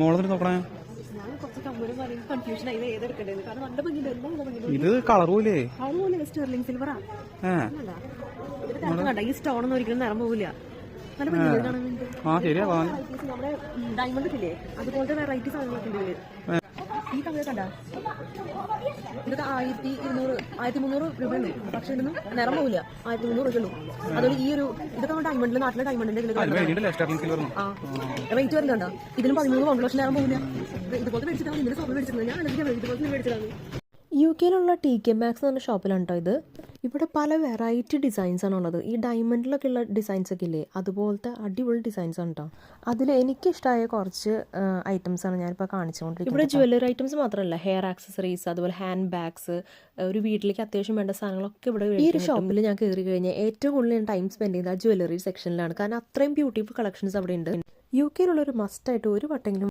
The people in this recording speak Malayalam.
മോളെന്നിട്ട് നോക്കണേ? ഇത് കളർ അതുപോലെ സ്റ്റെർലിംഗ് സിൽവറാ ഈ സ്റ്റോൺ ഒന്നും ഒരിക്കലും നിറം പോവില്ല. ആ ശരിയാ ഡയമണ്ട് ഇല്ലേ? അതുപോലത്തെ വെറൈറ്റി സാധനങ്ങളൊക്കെ ഉണ്ട് കണ്ട ഇതൊക്കെ ആയിരത്തി ഇരുന്നൂറ് ആയിരത്തി മുന്നൂറ് പക്ഷെ ഇതൊന്നും നിറം ആയിരത്തി മുന്നൂറ് അതുപോലെ ഈ ഒരു ഇതൊക്കെ ഡയമണ്ടിൽ നാട്ടിലെ ഡയമണ്ടിന്റെ റേറ്റ് വരുന്നുണ്ടോ ഇതിന് പതിമൂന്ന് പൗണ്ട് ലക്ഷം നേരം പോകില്ല ഇതുപോലെ മേടിച്ചിട്ടാണ് ഇതിന് സ്വർണം മേടിച്ചിട്ടുണ്ട് ഞാൻ ഇതുപോലെ മേടിച്ചിട്ടാണ് യു കെയിലുള്ള ടി കെ മാക്സ് എന്ന് പറഞ്ഞ ഷോപ്പിലാണ് കേട്ടോ ഇത്? ഇവിടെ പല വെറൈറ്റി ഡിസൈൻസ് ആണ് ഉള്ളത്. ഈ ഡയമണ്ടിലൊക്കെ ഉള്ള ഡിസൈൻസ് ഒക്കെ ഇല്ലേ? അതുപോലത്തെ അടിപൊളി ഡിസൈൻസ് ആണ് കേട്ടോ അതിൽ എനിക്കിഷ്ടമായ കുറച്ച് ഐറ്റംസ് ആണ് ഞാനിപ്പോൾ കാണിച്ചുകൊണ്ടിരിക്കുന്നത് ഇവിടെ ജ്വല്ലറി ഐറ്റംസ് മാത്രമല്ല. ഹെയർ ആക്സസറീസ് അതുപോലെ ഹാൻഡ് ബാഗ്സ് ഒരു വീട്ടിലേക്ക് അത്യാവശ്യം വേണ്ട സാധനങ്ങളൊക്കെ ഇവിടെ ഈ ഒരു ഷോപ്പിൽ ഞാൻ കയറി കഴിഞ്ഞാൽ ഏറ്റവും കൂടുതൽ ഞാൻ ടൈം സ്പെൻഡ് ചെയ്യുന്നത് ആ ജ്വല്ലറി സെക്ഷനിലാണ് കാരണം അത്രയും ബ്യൂട്ടിഫുൾ കളക്ഷൻസ് അവിടെ ഉണ്ട്. യു കെയിലുള്ള ഒരു മസ്റ്റായിട്ട് ഒരു വട്ടെങ്കിലും